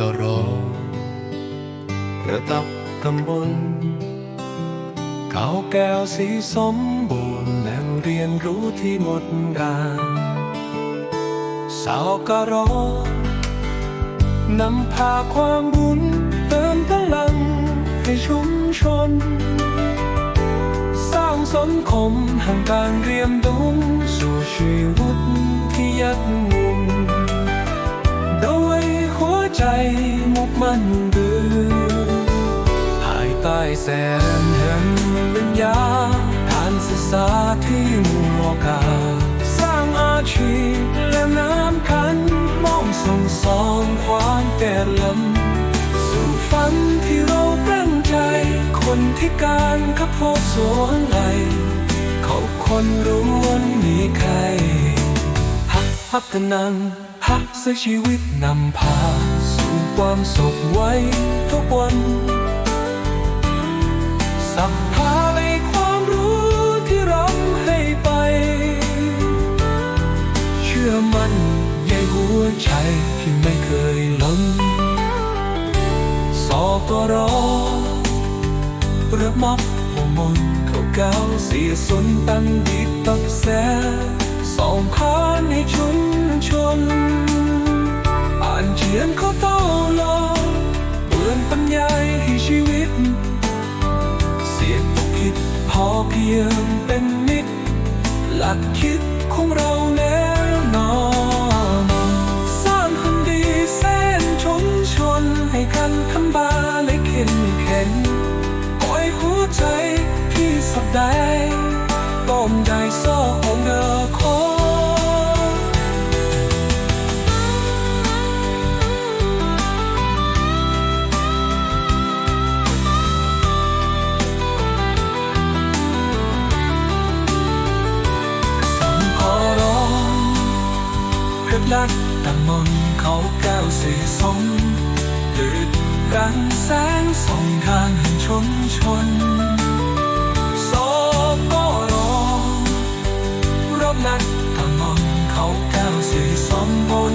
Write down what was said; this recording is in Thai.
กรอระดับตำบลเขาวแก้วสีสมบูรณ์แหล่งเรียนรู้ที่งดงามสาวกรอนำพาความบุญเติมพลังให้ชุมชน สร้างสังคมแห่งการเรียนรู้สู่ชีวิตที่ยัดมุน มุกมันดื้อภายใต้แสงแห่งวิญญาการศึกษาที่มุ่งโอกาสร้างอาชีพและน้ำคันมองส่งสองความแก่ลำสู่ฝันที่เราตั้งใจ คนที่การกระโพดสวนไหลเขาคนล้วนมีใครพักพัฒนังพักใช้ชีวิตนำพาสู ความสุขไว้ทุกวันสัพพาในความรู้ที่เราให้ไป เชื่อมันในหัวใจที่ไม่เคยล้มสอกรอระมับหัวมนเขาเก้าเสียสนตั้งดีตักแสสองพานให้ชุมชน อ่านเขียน เพียงเป็นมิตร หลักคิดของเราแน่นอน สร้างคนดีแสนชุมชนให้กันทำบาและเข็นเข็นปล่อยหัวใจ นัตะมนเขาแก้วสีสมดึกลางแสงส่องทางแห่งชนชนโซก็รอรบนัก